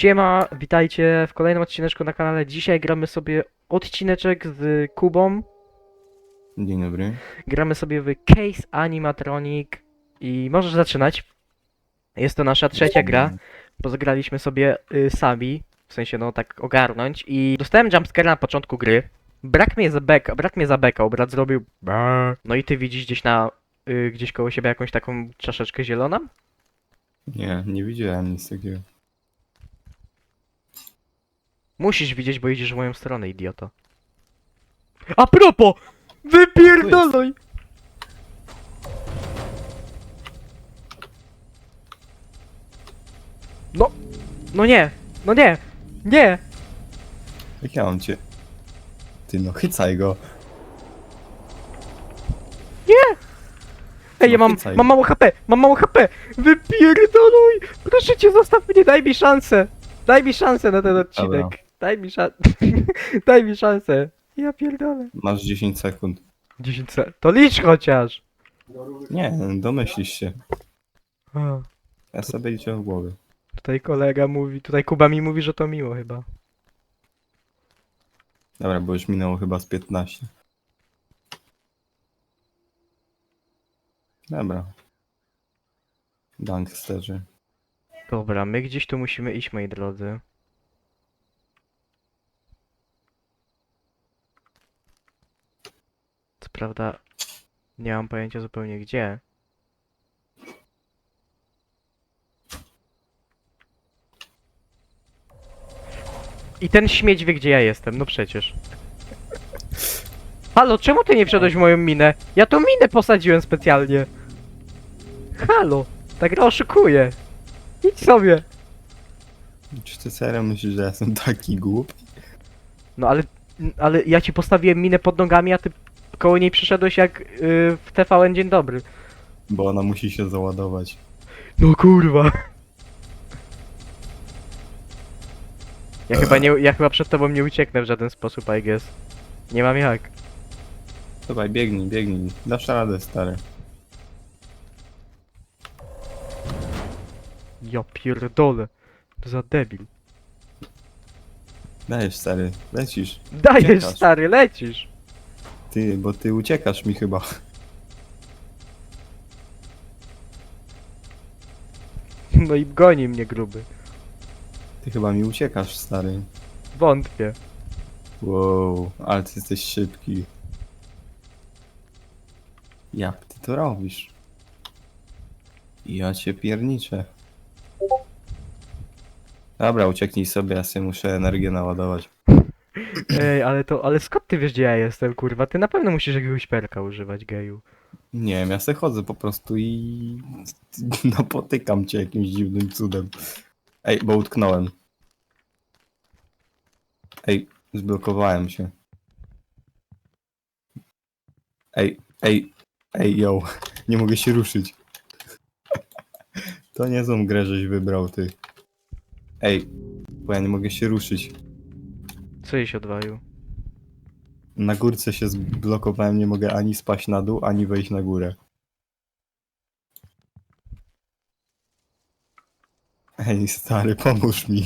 Siema, witajcie w kolejnym odcineczku na kanale. Dzisiaj gramy sobie odcineczek z Kubą. Dzień dobry. Gramy sobie w Case Animatronic i możesz zaczynać. Jest to nasza trzecia gra, bo zagraliśmy sobie y, sami, w sensie no tak ogarnąć i dostałem jumpscare na początku gry. Brak mnie za beka, brat mnie zabekał, brat zrobił. No i ty widzisz gdzieś na, y, gdzieś koło siebie jakąś taką czaszeczkę zieloną? Nie, nie widziałem nic takiego. Musisz widzieć, bo idziesz w moją stronę, idioto. A propos! Wypierdolaj! No, no nie, no nie, nie! Jak ja mam cię? Ty no, chycaj go. Ej, ja No mam, mam mało HP, mam mało HP! Wypierdoluj! Proszę cię, zostaw mnie, daj mi szansę! Daj mi szansę na ten odcinek. Daj mi szansę. daj mi szansę. Ja pierdolę. Masz 10 sekund. 10 se. To licz chociaż! Nie, domyślisz się. A. Ja sobie liczę w głowie. Tutaj kolega mówi, tutaj Kuba mi mówi, że to miło chyba. Dobra, bo już minęło chyba z 15. Dobra. Gangsterzy. Dobra, my gdzieś tu musimy iść, moi drodzy. Prawda, nie mam pojęcia zupełnie gdzie. I ten śmieć wie, gdzie ja jestem, no przecież. Halo, czemu ty nie wszedłeś w moją minę? Ja tą minę posadziłem specjalnie. Halo, ta gra oszukuje. Idź sobie. Czy ty serio myślisz, że ja jestem taki głupi? No ale, ale ja ci postawiłem minę pod nogami, a ty koło niej przyszedłeś jak yy, w TVN Dzień Dobry. Bo ona musi się załadować. No kurwa. Ja chyba nie, ja chyba przed tobą nie ucieknę w żaden sposób, I guess. Nie mam jak. Dawaj, biegnij, biegnij. Dasz radę, stary. Ja pierdolę. To za debil. Dajesz, stary. Lecisz. Dajesz Uciekasz. stary, lecisz. Ty, bo ty uciekasz mi chyba. No i goni mnie gruby. Ty chyba mi uciekasz, stary. Wątpię. Wow, ale ty jesteś szybki. Jak ty to robisz? Ja cię pierniczę. Dobra, ucieknij sobie, ja sobie muszę energię naładować. Ej, ale to, ale skąd ty wiesz gdzie ja jestem, kurwa? Ty na pewno musisz jakiegoś perka używać, geju. Nie wiem, ja se chodzę po prostu i napotykam cię jakimś dziwnym cudem. Ej, bo utknąłem. Ej, zblokowałem się. Ej, ej, ej, yo, nie mogę się ruszyć. To nie są grę, żeś wybrał ty. Ej, bo ja nie mogę się ruszyć. Co jej się odwalił? Na górce się zblokowałem, nie mogę ani spaść na dół, ani wejść na górę. Ej, stary, pomóż mi.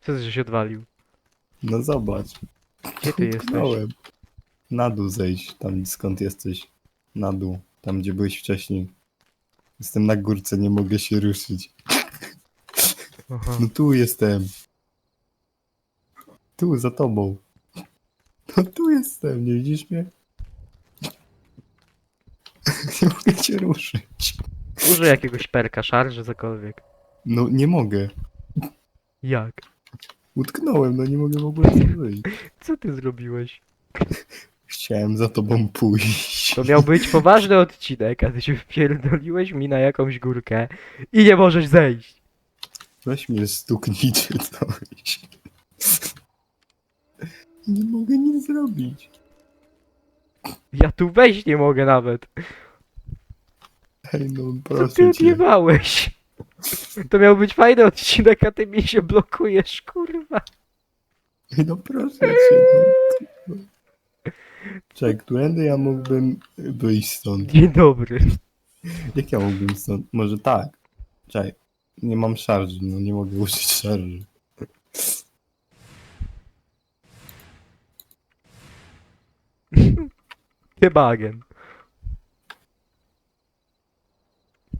Co ty się odwalił? No zobacz. Gdzie ty jesteś? Na dół zejść, tam skąd jesteś. Na dół, tam gdzie byłeś wcześniej. Jestem na górce, nie mogę się ruszyć. Aha. No tu jestem. Tu, za tobą. No tu jestem, nie widzisz mnie? Nie mogę cię ruszyć. Użyj jakiegoś perka, szarży, cokolwiek. No nie mogę. Jak? Utknąłem, no nie mogę w ogóle stąd wyjść. Co ty zrobiłeś? Chciałem za tobą pójść. To miał być poważny odcinek, a ty się wpierdoliłeś mi na jakąś górkę i nie możesz zejść. Weź mnie stuknij czy coś. Nie mogę nic zrobić. Ja tu wejść nie mogę nawet. Ej, no Co proszę ty cię. odjebałeś? To miał być fajny odcinek, a ty mi się blokujesz, kurwa. Ej, no proszę cię. No. Którędy ja mógłbym wyjść stąd? Dzień dobry. Jak ja mógłbym stąd? Może tak. Czekaj, nie mam szarży, no nie mogę użyć szarży. Nie bagen.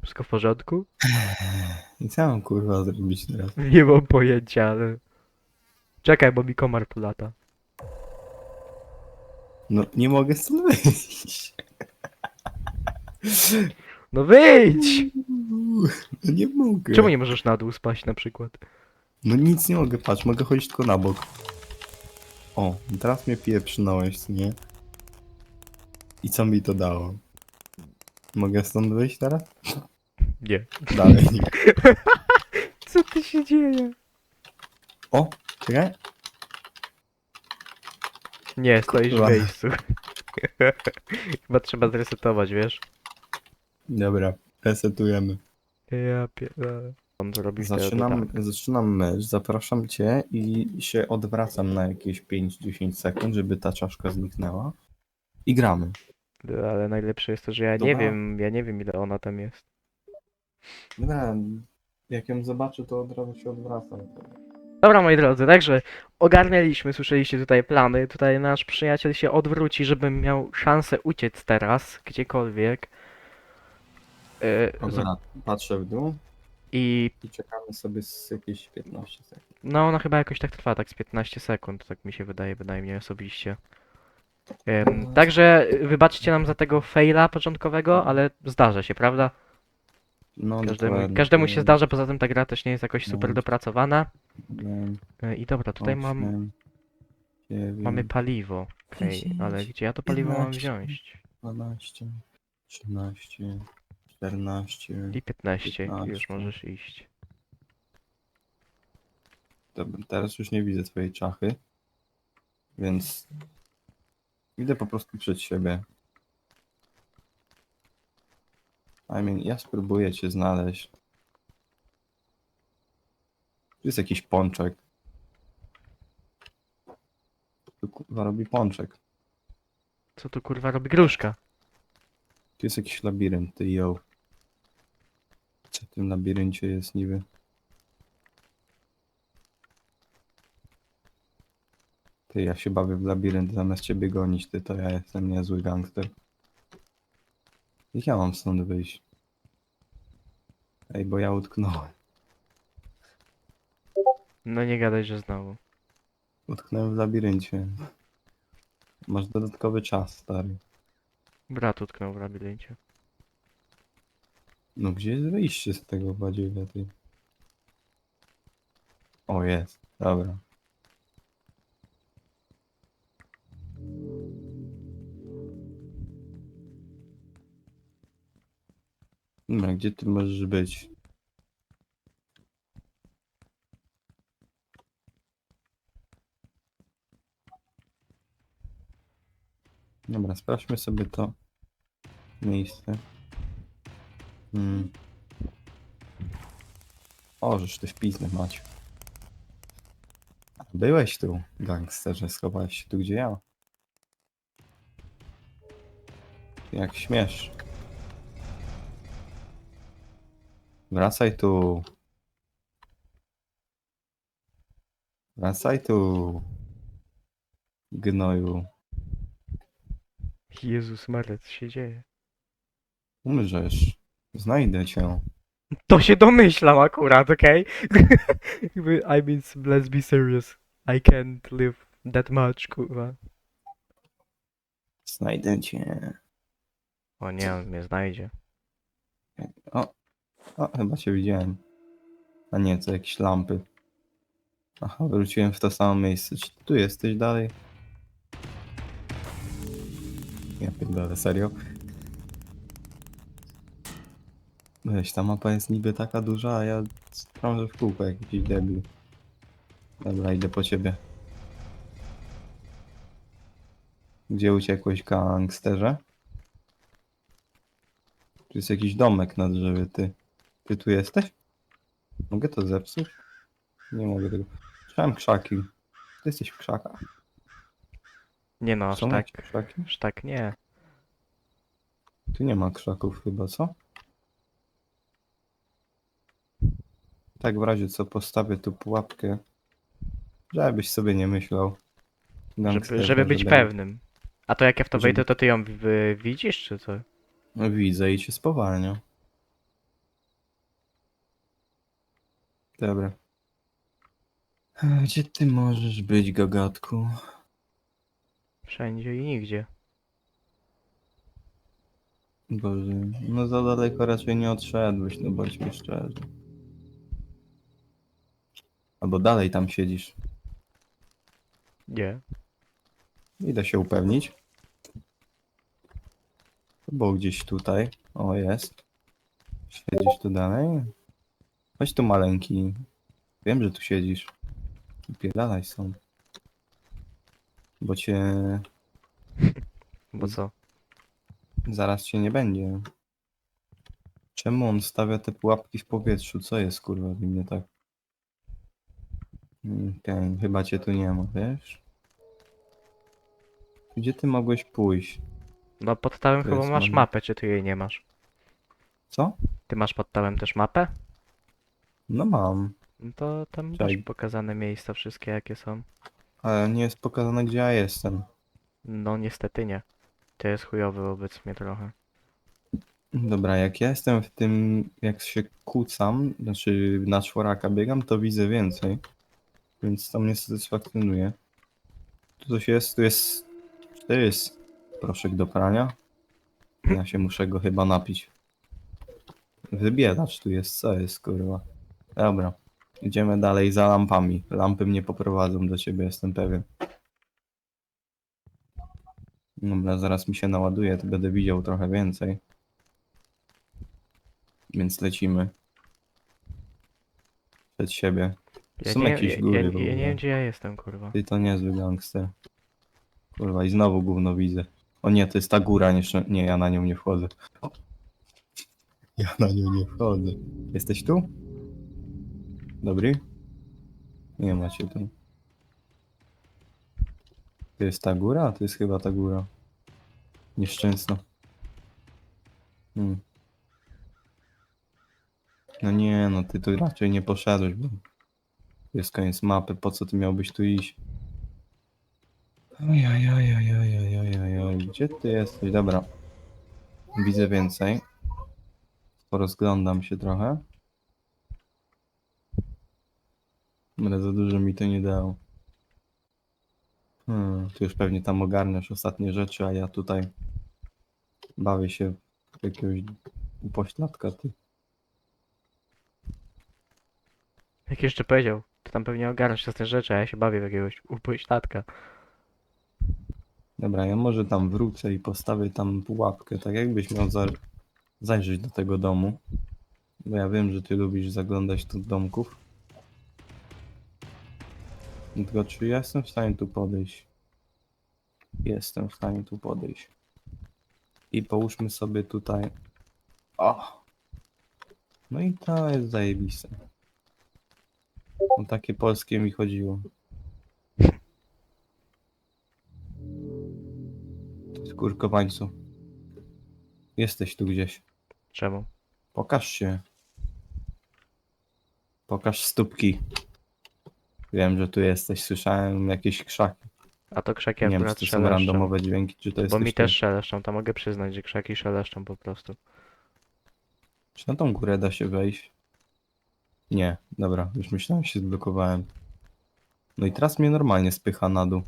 Wszystko w porządku? I co mam kurwa zrobić teraz? Nie mam pojęcia, ale... Czekaj, bo mi komar tu lata. No nie mogę stąd wyjść. No wyjdź! No nie mogę. Czemu nie możesz na dół spaść na przykład? No nic nie mogę, patrz, mogę chodzić tylko na bok. O, teraz mnie co nie? I co mi to dało? Mogę stąd wyjść teraz? Nie. Dalej. Co tu się dzieje? O, czekaj. Nie, stoisz w miejscu. Chyba trzeba zresetować, wiesz? Dobra, resetujemy. Ja pierdolę. On zrobił Zaczynam, zaczynam mecz, zapraszam cię i się odwracam na jakieś 5-10 sekund, żeby ta czaszka zniknęła. I gramy. Ale najlepsze jest to, że ja nie Dobra. wiem, ja nie wiem ile ona tam jest. Dobra, jak ją zobaczę, to od razu się odwracam. Dobra, moi drodzy, także ogarnęliśmy, słyszeliście tutaj plany. Tutaj nasz przyjaciel się odwróci, żebym miał szansę uciec teraz, gdziekolwiek. Yy, z- Dobra, patrzę w dół I i czekamy sobie z jakieś 15 sekund. no, ona chyba jakoś tak trwa, tak z 15 sekund, tak mi się wydaje, wydaje mi osobiście. Ym, także wybaczcie nam za tego faila początkowego, ale zdarza się, prawda? No, Każdemu, dokładnie. każdemu się zdarza, poza tym ta gra też nie jest jakoś super No. dopracowana. Siedem, Yy, I dobra, tutaj mam, osiem, dziewięć, mamy paliwo. Okej, dziesięć, ale gdzie ja to paliwo mam 11. wziąć? 12, 13, 14. I 15, już 15. możesz iść. Dobra, teraz już nie widzę twojej czachy. Więc idę po prostu przed siebie. I mean, ja spróbuję cię znaleźć. Tu jest jakiś pączek. Tu kurwa robi pączek. Co tu kurwa robi gruszka? Tu jest jakiś labirynt, ty yo. Co w tym labiryncie jest niby? Ty, ja się bawię w labirynt zamiast ciebie gonić, ty to ja jestem niezły gangster. Jak ja mam stąd wyjść? Ej, bo ja utknąłem. No nie gadaj, że znowu. Utknąłem w labiryncie. Masz dodatkowy czas, stary. Brat utknął w labiryncie. No gdzie jest wyjście z tego badziewa, ty? O, jest. Dobra. Dobra, gdzie ty możesz być? Dobra, sprawdźmy sobie to miejsce. Hmm. O, żeż ty wpiznę mać. Byłeś tu, gangsterze, schowałeś się tu, gdzie ja. Jak śmiesz. Wracaj tu. Wracaj tu. Gnoju. Jezus Maria, co się dzieje? Umrzesz. Znajdę cię. To się domyślam akurat, okej? Jakby, I mean, let's be serious. I can't live that much, kurwa. Znajdę cię. O nie, on mnie znajdzie. O, o, chyba cię widziałem. A nie, to jakieś lampy. Aha, wróciłem w to samo miejsce. Czy tu jesteś dalej? Ja pierdolę, serio? Weź, ta mapa jest niby taka duża, a ja krążę w kółko jak jakiś debil. Dobra, idę po ciebie. Gdzie uciekłeś, gangsterze? Tu jest jakiś domek na drzewie, ty. Ty tu jesteś? Mogę to zepsuć? Nie mogę tego. Słyszałem krzaki. Ty jesteś w krzakach. Nie no, aż Są tak, jakieś krzaki? aż tak nie. Tu nie ma krzaków chyba, co? Tak w razie co postawię tu pułapkę. Żebyś sobie nie myślał. Żeby, żeby być że pewnym. A to jak ja w to Żeby- wejdę, to ty ją w- widzisz, czy co? No widzę i cię spowalnia. Dobra. Gdzie ty możesz być, gagatku? Wszędzie i nigdzie. Boże, no za daleko raczej nie odszedłeś, no bądźmy szczerzy. Albo dalej tam siedzisz. Nie. Idę się upewnić. To było gdzieś tutaj. O, jest. Siedzisz tu dalej? Chodź tu maleńki. Wiem, że tu siedzisz. Upierdalaj są. Bo cię... Bo co? Zaraz cię nie będzie. Czemu on stawia te pułapki w powietrzu? Co jest kurwa w nim nie tak? Mm, Okej, chyba cię tu nie ma, wiesz? Gdzie ty mogłeś pójść? No pod tałem To chyba jest masz mapę, czy ty jej nie masz? Co? Ty masz pod tałem też mapę? No mam. No to tam masz Czaj. pokazane miejsca wszystkie jakie są. Ale nie jest pokazane gdzie ja jestem. No niestety nie. To jest chujowy wobec mnie trochę. Dobra, jak ja jestem w tym, jak się kucam, znaczy na czworaka biegam, to widzę więcej. Więc to mnie satysfakcjonuje. Tu coś jest, tu jest, to jest proszek do prania. Ja się muszę go chyba napić. Wybieracz tu jest, co jest kurwa. Dobra, idziemy dalej za lampami. Lampy mnie poprowadzą do ciebie, jestem pewien. Dobra, zaraz mi się naładuje, to będę widział trochę więcej. Więc lecimy. Przed siebie. Ja Są nie, jakieś ja, góry ja, w ja nie wiem gdzie ja jestem kurwa. Ty to niezły gangster. Kurwa, i znowu gówno widzę. O nie, to jest ta góra, nie, nie ja na nią nie wchodzę. Ja na nią nie wchodzę. Jesteś tu? Dobry? Nie macie tu. To jest ta góra? To jest chyba ta góra. Nieszczęsna. Hmm. No nie, no ty tu raczej nie poszedłeś, bo jest koniec mapy, po co ty miałbyś tu iść? Ojojojojojojojoj, gdzie ty jesteś? Dobra. Widzę więcej. Porozglądam się trochę. Ale za dużo mi to nie dało. Hmm, ty już pewnie tam ogarniasz ostatnie rzeczy, a ja tutaj bawię się w jakiegoś upośladka, ty. Jak jeszcze powiedział, to tam pewnie ogarniasz te rzeczy, a ja się bawię w jakiegoś upośladka. Dobra, ja może tam wrócę i postawię tam pułapkę, tak jakbyś miał za... zajrzeć do tego domu. Bo ja wiem, że ty lubisz zaglądać do domków. Tylko czy ja jestem w stanie tu podejść? Jestem w stanie tu podejść. I połóżmy sobie tutaj... O! No i to jest zajebiste. O takie polskie mi chodziło. Skurkowańcu. Jesteś tu gdzieś. Czemu? Pokaż się. Pokaż stópki. Wiem, że tu jesteś. Słyszałem jakieś krzaki. A to krzaki Nie wiem, czy akurat to są szeleszczą. randomowe dźwięki, czy to jest. Bo mi też szeleszczą, to mogę przyznać, że krzaki szeleszczą po prostu. Czy na tą górę da się wejść? Nie, dobra, już myślałem, że się zblokowałem. No i teraz mnie normalnie spycha na dół.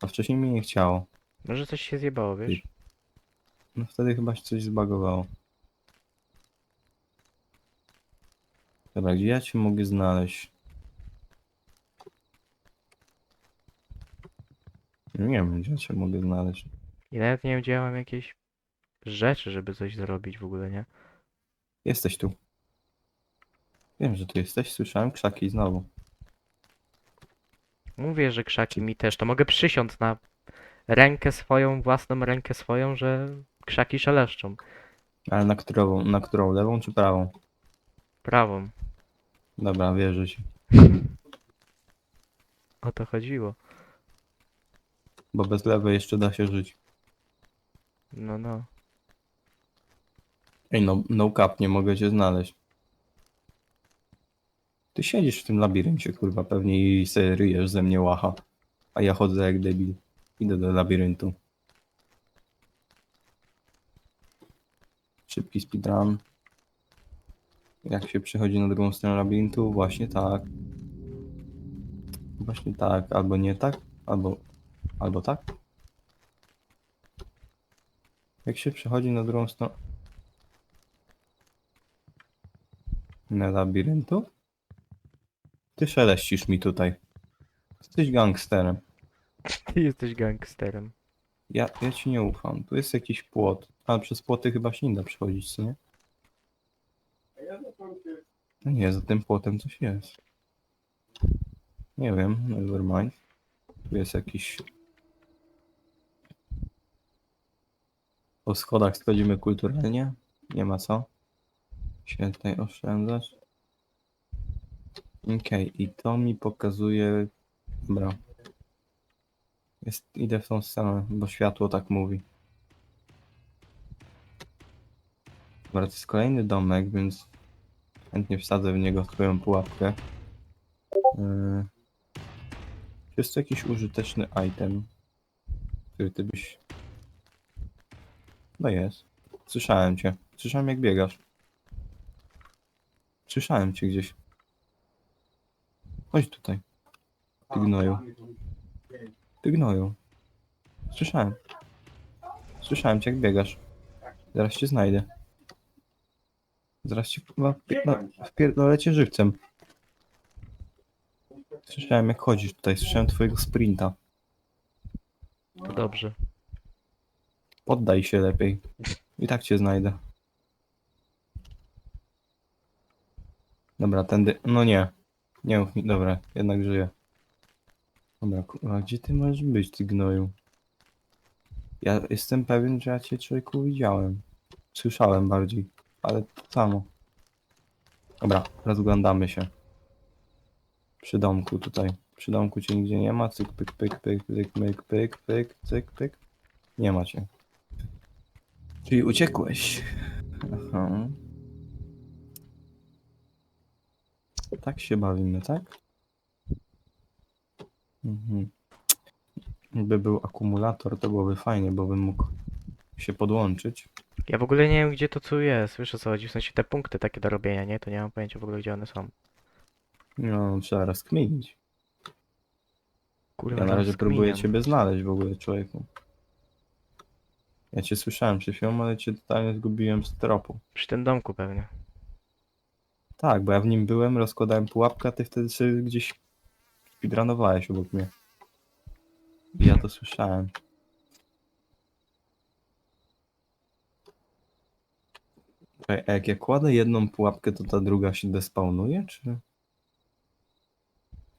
A wcześniej mnie nie chciało. Może coś się zjebało, wiesz? No wtedy chyba się coś zbagowało. Dobra, gdzie ja cię mogę znaleźć? Nie wiem, gdzie cię mogę znaleźć. I nawet nie wiem, gdzie ja mam jakieś rzeczy, żeby coś zrobić w ogóle, nie? Jesteś tu. Wiem, że tu jesteś. Słyszałem krzaki znowu. Mówię, że krzaki mi też, to mogę przysiąc na rękę swoją, własną rękę swoją, że krzaki szeleszczą. Ale na którą, na którą? Lewą czy prawą? Prawą. Dobra, wierzę ci. O to chodziło. Bo bez lewej jeszcze da się żyć. No, no. Ej, no, no cap, nie mogę cię znaleźć. Ty siedzisz w tym labiryncie, kurwa, pewnie i se ryjesz ze mnie łacha. A ja chodzę jak debil. Idę do labiryntu. Szybki speedrun. Jak się przychodzi na drugą stronę labiryntu? Właśnie tak. Właśnie tak, albo nie tak, albo albo tak. Jak się przechodzi na drugą stronę... Na labiryntu? Ty szeleścisz mi tutaj. Jesteś gangsterem. Ty jesteś gangsterem. Ja, ja ci nie ufam. Tu jest jakiś płot. Ale przez płoty chyba się nie da przechodzić, co nie? No nie, za tym płotem coś jest. Nie wiem, never mind. Tu jest jakiś... Po schodach schodzimy kulturalnie. Nie ma co. Się tutaj oszczędzać. Okej, i to mi pokazuje... Dobra. Jest, idę w tą stronę, bo światło tak mówi. Dobra, to jest kolejny domek, więc chętnie wsadzę w niego swoją pułapkę. Yy. Jest to jakiś użyteczny item, który ty byś... No jest. Słyszałem cię. Słyszałem jak biegasz. Słyszałem cię gdzieś. Chodź tutaj. Ty gnoju. Ty gnoju. Słyszałem. Słyszałem cię jak biegasz. Zaraz cię znajdę. Zaraz cię chyba wpierdolę- wpierdolę cię żywcem. Słyszałem jak chodzisz tutaj, słyszałem twojego sprinta. To dobrze. Poddaj się lepiej. I tak cię znajdę. Dobra, tędy. No nie. Nie mów mi. Dobra, jednak żyję. Dobra, kurwa, gdzie ty możesz być, ty gnoju? Ja jestem pewien, że ja cię człowieku widziałem. Słyszałem bardziej, ale to samo. Dobra, rozglądamy się. Przy domku tutaj. Przy domku cię nigdzie nie ma. Cyk, pyk, pyk, pyk, pyk, pyk, pyk, pyk, cyk, pyk. Nie ma cię. Czyli uciekłeś. Aha. Tak się bawimy, tak? Mhm. Gdyby był akumulator, to byłoby fajnie, bo bym mógł się podłączyć. Ja w ogóle nie wiem gdzie to co jest, wiesz o co chodzi, w sensie te punkty takie do robienia, nie? To nie mam pojęcia w ogóle gdzie one są. No, trzeba rozkminić. Kurwa, Ja na razie próbuję ciebie znaleźć w ogóle, człowieku. Ja cię słyszałem przed chwilą, ale cię totalnie zgubiłem z tropu. Przy tym domku pewnie. Tak, bo ja w nim byłem, rozkładałem pułapkę, a ty wtedy sobie gdzieś speedrunowałeś obok mnie. I ja to słyszałem. Czekaj, A jak ja kładę jedną pułapkę, to ta druga się despawnuje, czy...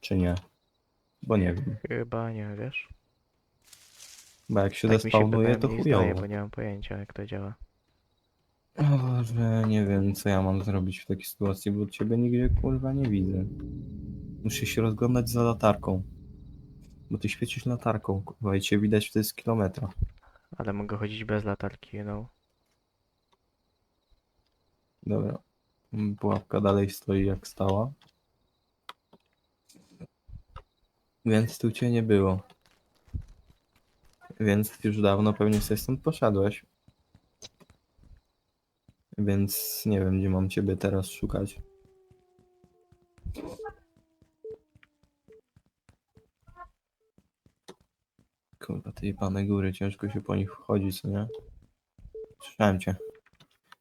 Czy nie? Bo nie wiem. Chyba nie wiesz. Bo jak się tak mi się despawnuje, to zdaje, chujowo. bo nie mam pojęcia jak to działa. O Boże, nie wiem co ja mam zrobić w takiej sytuacji, bo ciebie nigdzie kurwa nie widzę. Muszę się rozglądać za latarką. Bo ty świecisz latarką, kurwa, i cię widać wtedy z kilometra. Ale mogę chodzić bez latarki, you know. Dobra. Pułapka dalej stoi jak stała. Więc tu cię nie było. Więc już dawno pewnie sobie stąd poszedłeś. Więc nie wiem, gdzie mam ciebie teraz szukać. Kurwa, tej pane góry, ciężko się po nich wchodzi, co nie? Słyszałem cię.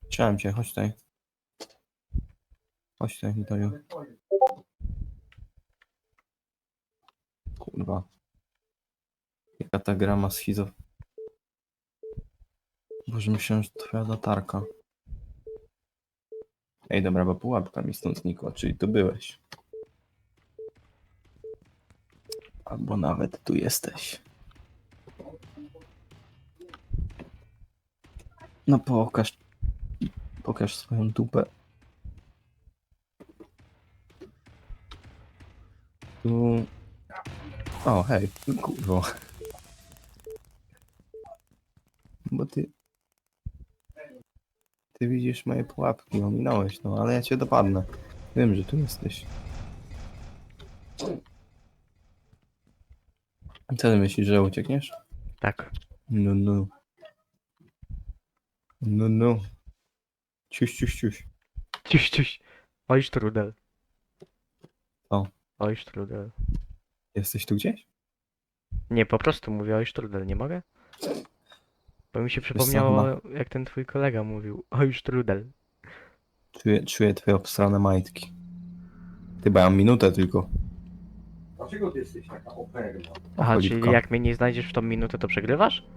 Słyszałem cię, chodź tutaj. Chodź tutaj, Witoju. Kurwa. Jaka ta gra ma schizo... Boże, myślałem, że to twoja latarka. Ej, dobra, bo pułapka mi stąd znikła, czyli tu byłeś. Albo nawet tu jesteś. No pokaż. Pokaż swoją dupę. Tu... O, hej, kurwo. Bo ty... Ty widzisz moje pułapki, ominąłeś, no, ale ja cię dopadnę. Wiem, że tu jesteś. Co ty myślisz, że uciekniesz? Tak. No, no. No, no. Ciuś, ciuś, ciuś. Ciuś, ciuś. Oj, strudel. Co? Oj, strudel. Jesteś tu gdzieś? Nie, po prostu mówię oj, strudel, nie mogę? Bo mi się przypomniało, jak ten twój kolega mówił. Oj, strudel. Czuję, czuję twoje obstrane majtki. Ty, bo ja mam minutę tylko. Dlaczego ty jesteś taka operna? Aha, czyli jak mnie nie znajdziesz w tą minutę, to przegrywasz?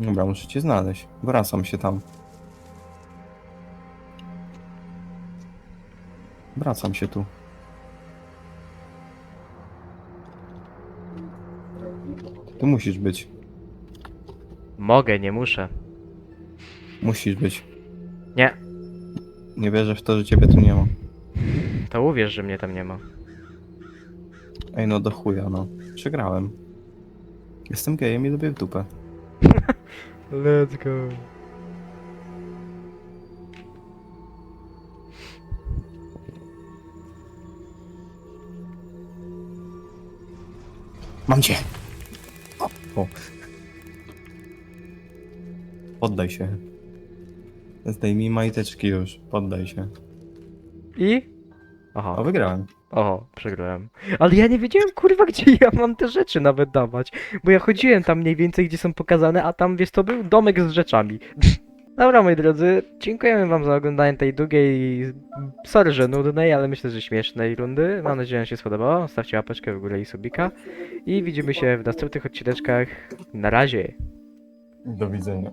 Dobra, muszę cię znaleźć. Wracam się tam. Wracam się tu. Tu musisz być. Mogę, nie muszę. Musisz być. Nie. Nie wierzę w to, że ciebie tu nie ma. To uwierz, że mnie tam nie ma. Ej, no do chuja, no. Przegrałem. Jestem gejem i lubię w dupę. Let's go. Mam cię! O. Poddaj się. Zdejmij majteczki już. Poddaj się. I? O, Aha, wygrałem. oho, przegrałem. Ale ja nie wiedziałem, kurwa, gdzie ja mam te rzeczy nawet dawać. Bo ja chodziłem tam mniej więcej, gdzie są pokazane, a tam, wiesz, to był domek z rzeczami. Dobra, moi drodzy, dziękujemy wam za oglądanie tej długiej, sorry, że nudnej, ale myślę, że śmiesznej rundy. Mam nadzieję, że się spodobało. Stawcie łapeczkę w górę i subika. I widzimy się w następnych odcineczkach. Na razie. Do widzenia.